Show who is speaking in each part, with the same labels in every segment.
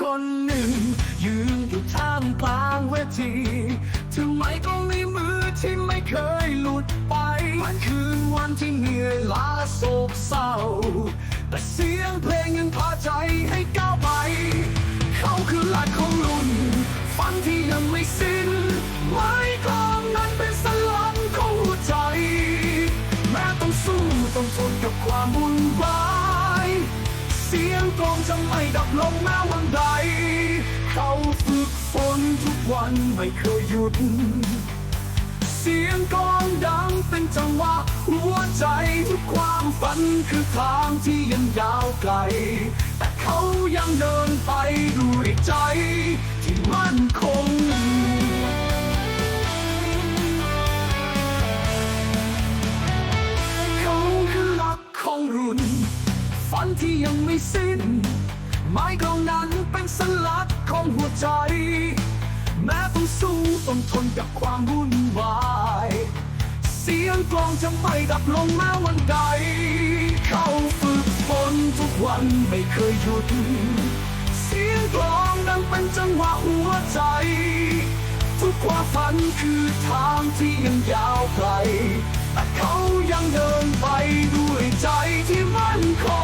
Speaker 1: คนหนึ่ง ยืนอยู่ท่ามกลางเวทีถือไม้ตรงในมือที่ไม่เคยหลุดไป มันคืนวันที่เหนื่อยล้าโศกเศร้า แต่เสียงเพลงยังพาใจให้ก้าวไป เขาคือหลักของรุ่นฝันที่ยังไม่สิ้น ไม้กลองนั้นเป็นสลังของหัวใจ แม้ต้องสู้ต้องทนกับความวุ่นวาย สียงกลองจะไม่ดับลงแม้วันใด เขาฝึกฝนทุกวันไม่เคยหยุด เสียงกลองดังเป็นจังหวะหัวใจทุกความฝันคือทางที่ยังยาวไกล แต่เขายังเดินไปด้วยใจ ไม่สิ้น ไม้กลองนั้นเป็นสลักของหัวใจ แม้ต้องสู้ต้องทนกับความวุ่นวาย เสียงกลองจะไม่ดับลงแม้วันใด เขาฝึกฝนทุกวันไม่เคยหยุด เสียงกลองดังเป็นจังหวะหัวใจ ทุกความฝันคือทางที่ยังยาวไกลแต่เขายังเดินไปด้วยใจที่มั่นคง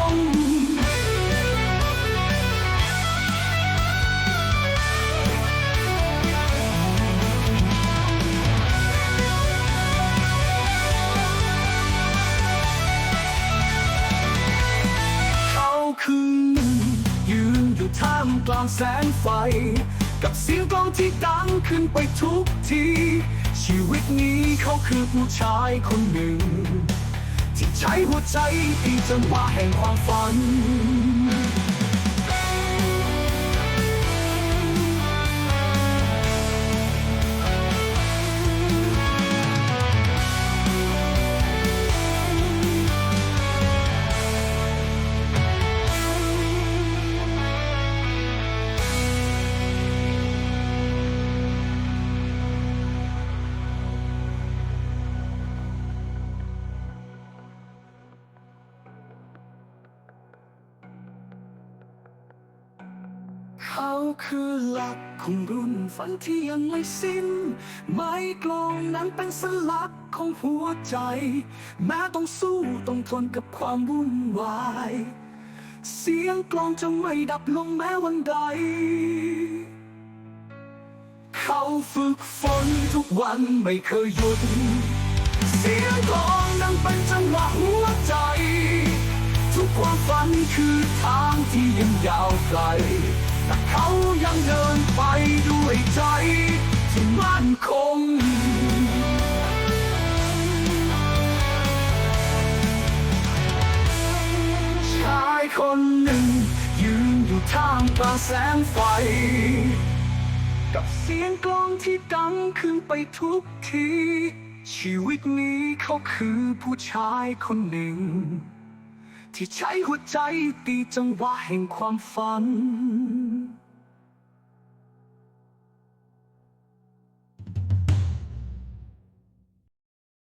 Speaker 1: กลางแสงไฟ กับเสียงกลองที่ดังขึ้นไปทุกที ชีวิตนี้เขาคือผู้ชายคนหนึ่ง ที่ใช้หัวใจตีจังหวะแห่งความฝัน เขาคือหลักของรุ่นฝันที่ยังไม่สิ้น ไม้กลองนั้นเป็นสลักของหัวใจ แม้ต้องสู้ต้องทนกับความวุ่นวาย เสียงกลองจะไม่ดับลงแม้วันใด เขาฝึกฝนทุกวันไม่เคยหยุด เสียงกลองดังเป็นจังหวะหัวใจ ทุกความฝันคือทางที่ยังยาวไกล แต่เขายังเดินไปด้วยใจที่มั่นคง ชายคนหนึ่ง ยืนอยู่ท่ามกลางแสงไฟ กับเสียงกลองที่ดังขึ้นไปทุกที ชีวิตนี้เขาคือผู้ชายคนหนึ่งที่ใช้หัวใจตีจังหวะแห่งความฝัน